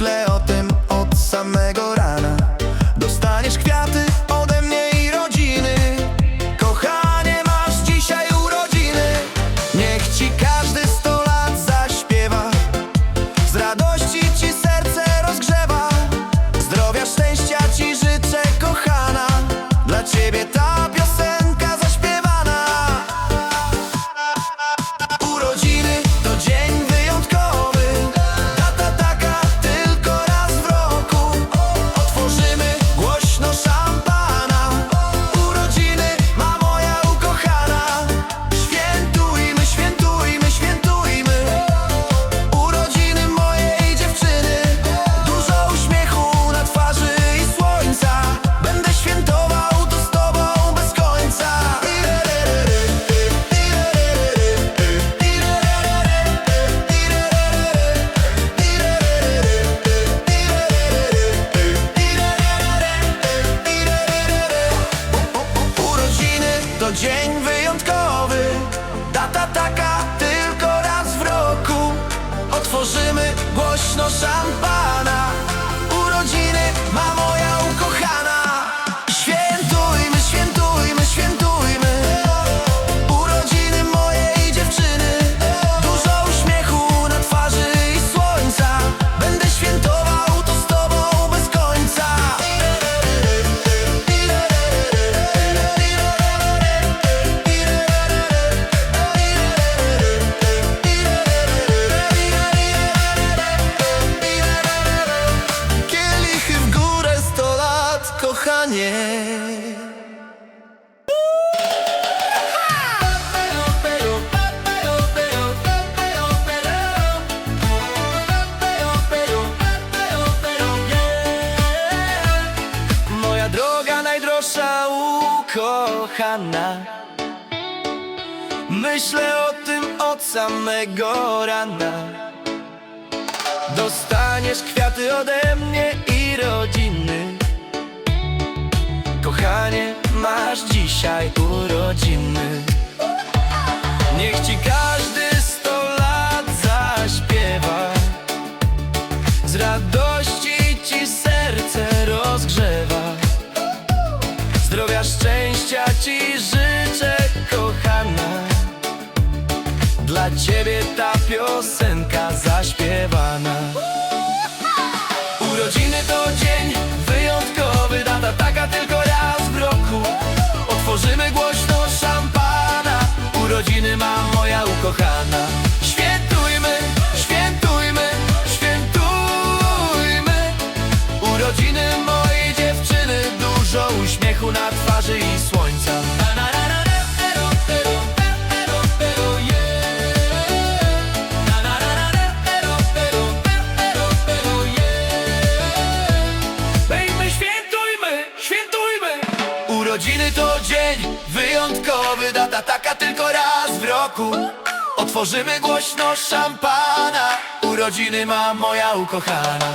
Myślę o tym od samego rana. Dostaniesz kwiaty ode mnie i rodziny. Kochanie, masz dzisiaj urodziny. Niech ci każdy sto lat zaśpiewa. Z radości Moja droga najdroższa ukochana. Myślę o tym od samego rana. Dostaniesz kwiaty ode mnie i rodziny Kochanie, masz dzisiaj urodziny. Niech ci każdy sto lat zaśpiewa. Z radości ci serce rozgrzewa. Zdrowia, szczęścia ci życzę, kochana. Dla ciebie ta piosenka zaśpiewana Urodziny mojej dziewczyny Dużo uśmiechu na twarzy i słońca. Urodziny to dzień wyjątkowy Data taka tylko raz w roku. Otworzymy głośno szampana. Urodziny ma moja ukochana